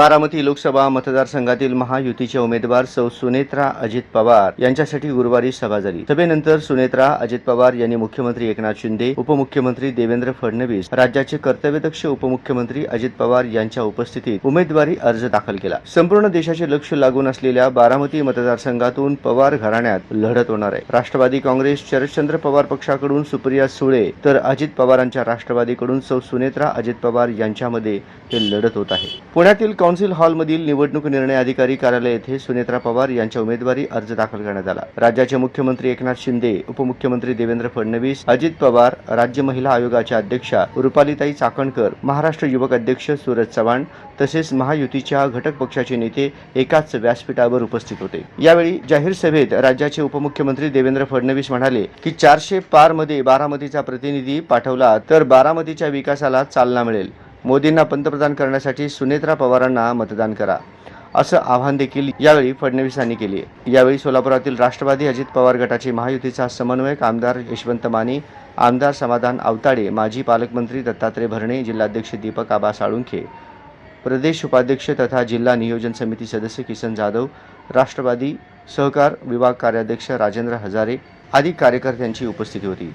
बारामती लोकसभा मतदारसंघातील महायुतीचे उमेदवार सौ सुनेत्रा अजित पवार यांच्यासाठी गुरुवारी सभा झाली. सभेनंतर सुनेत्रा अजित पवार यांनी मुख्यमंत्री एकनाथ शिंदे उपमुख्यमंत्री देवेंद्र फडणवीस राज्याचे कर्तव्यदक्ष उपमुख्यमंत्री अजित पवार यांच्या उपस्थितीत उमेदवारी अर्ज दाखल केला. संपूर्ण देशाचे लक्ष लागून असलेल्या बारामती मतदारसंघातून पवार घराण्यात लढत होणार आहे. राष्ट्रवादी काँग्रेस शरदचंद्र पवार पक्षाकडून सुप्रिया सुळे तर अजित पवारांच्या राष्ट्रवादीकडून सौ सुनेत्रा अजित पवार यांच्यामध्ये हे लढत होत आहे. पुण्यातील कौन्सिल हॉलमधील निवडणूक निर्णय अधिकारी कार्यालय येथे सुनेत्रा पवार यांच्या उमेदवारी अर्ज दाखल करण्यात आला. राज्याचे मुख्यमंत्री एकनाथ शिंदे उपमुख्यमंत्री देवेंद्र फडणवीस अजित पवार राज्य महिला आयोगाच्या अध्यक्षा रुपालीताई चाकणकर महाराष्ट्र युवक अध्यक्ष सूरज चव्हाण तसेच महायुतीच्या घटक पक्षाचे नेते एकाच व्यासपीठावर उपस्थित होते. यावेळी जाहीर सभेत राज्याचे उपमुख्यमंत्री देवेंद्र फडणवीस म्हणाले की चारशे पारमध्ये बारामतीचा प्रतिनिधी पाठवला तर बारामतीच्या विकासाला चालना मिळेल. मोदींना पंतप्रधान करण्यासाठी सुनेत्रा पवारांना मतदान करा. असं आव्हान देखील यावेळी फडणवीसांनी केले. यावेळी सोलापुरातील राष्ट्रवादी अजित पवार गटाचे महायुतीचा समन्वयक आमदार यशवंत माने आमदार समाधान अवताडे माजी पालकमंत्री दत्तात्रय भरणे जिल्हाध्यक्ष दीपक आबा साळुंखे प्रदेश उपाध्यक्ष तथा जिल्हा नियोजन समिती सदस्य किसन जाधव राष्ट्रवादी सहकार विभाग कार्याध्यक्ष राजेंद्र हजारे आदी कार्यकर्त्यांची उपस्थिती होती.